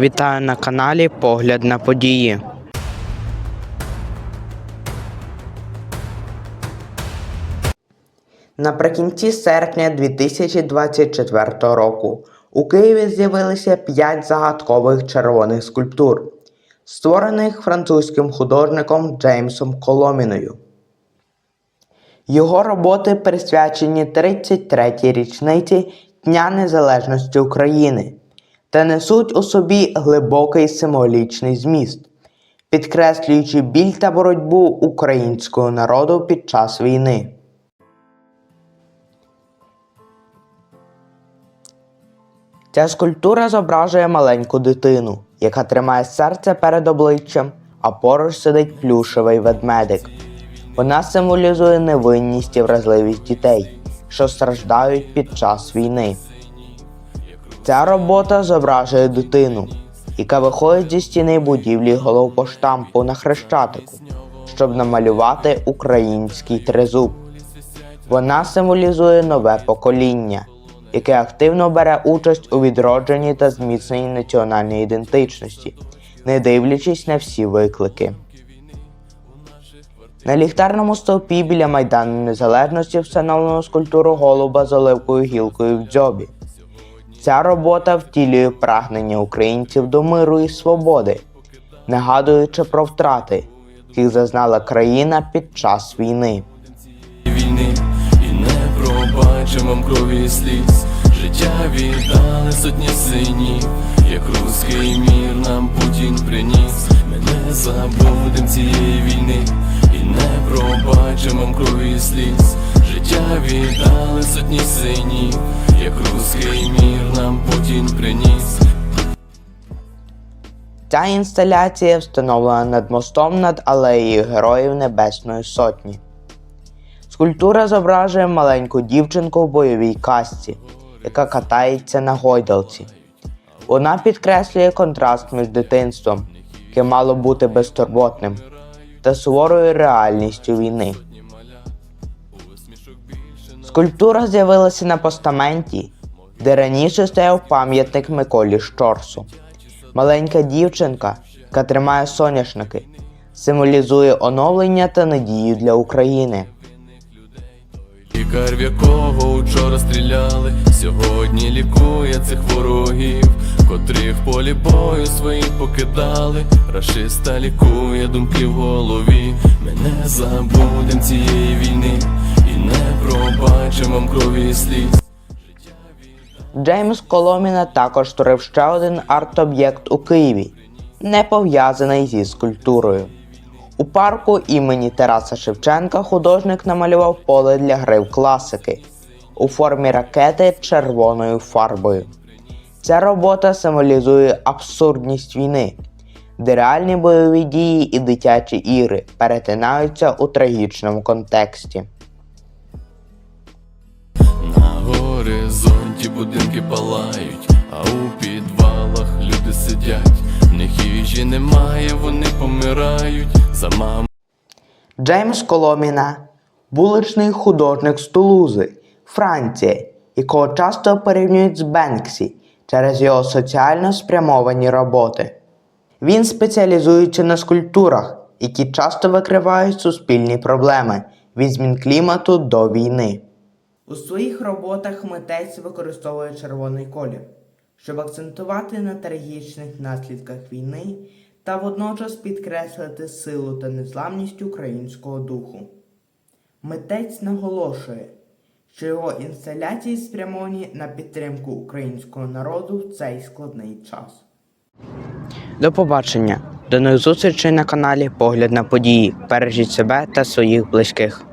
Вітаю на каналі Погляд на події. Наприкінці серпня 2024 року у Києві з'явилися п'ять загадкових червоних скульптур, створених французьким художником Джеймсом Коломіною. Його роботи присвячені 33-й річниці Дня Незалежності України та несуть у собі глибокий символічний зміст, підкреслюючи біль та боротьбу українського народу під час війни. Ця скульптура зображує маленьку дитину, яка тримає серце перед обличчям, а поруч сидить плюшевий ведмедик. Вона символізує невинність і вразливість дітей, що страждають під час війни. Ця робота зображує дитину, яка виходить зі стіни будівлі головпоштампу на хрещатику, щоб намалювати український тризуб. Вона символізує нове покоління, яке активно бере участь у відродженні та зміцненні національної ідентичності, не дивлячись на всі виклики. На ліхтарному стовпі біля Майдану Незалежності встановлено скульптуру голуба з оливкою гілкою в дзьобі. Ця робота втілює прагнення українців до миру і свободи, нагадуючи про втрати, яких зазнала країна під час війни. війни і не пробачимо крові сліз. Життя віддали сотні синів, як руський мір нам Путін приніс. Ми не забудем цієї війни і не пробачимо крові сліз. Життя віддали сотні синів, як руський мір нам Путін приніс. Ця інсталяція встановлена над мостом над алеєю Героїв Небесної Сотні. Скульптура зображує маленьку дівчинку в бойовій касці, яка катається на гойдалці. Вона підкреслює контраст між дитинством, яке мало бути безтурботним, та суворою реальністю війни. Скульптура з'явилася на постаменті, де раніше стояв пам'ятник Миколі Щорсу. Маленька дівчинка, яка тримає соняшники, символізує оновлення та надію для України. Лікар, в якого учора стріляли, сьогодні лікує цих ворогів, котрих полі бою свої покидали. Рашиста лікує думки в голові. Ми не забудем цієї війни не пробачимо вам крові сліз. Джеймс Коломіна також створив ще один арт-об'єкт у Києві, не пов'язаний зі скульптурою. У парку імені Тараса Шевченка художник намалював поле для гри в класики у формі ракети червоною фарбою. Ця робота символізує абсурдність війни, де реальні бойові дії і дитячі ігри перетинаються у трагічному контексті. Горизонті будинки палають, а у підвалах люди сидять. В них їжі немає, вони помирають за маму. Джеймс Коломіна вуличний художник з Тулузи, Франція, якого часто порівнюють з Бенксі через його соціально спрямовані роботи. Він спеціалізується на скульптурах, які часто викривають суспільні проблеми від змін клімату до війни. У своїх роботах митець використовує червоний колір, щоб акцентувати на трагічних наслідках війни та водночас підкреслити силу та незламність українського духу. Митець наголошує, що його інсталяції спрямовані на підтримку українського народу в цей складний час. До побачення. До нових зустрічей на каналі Погляд на події. Бережіть себе та своїх близьких.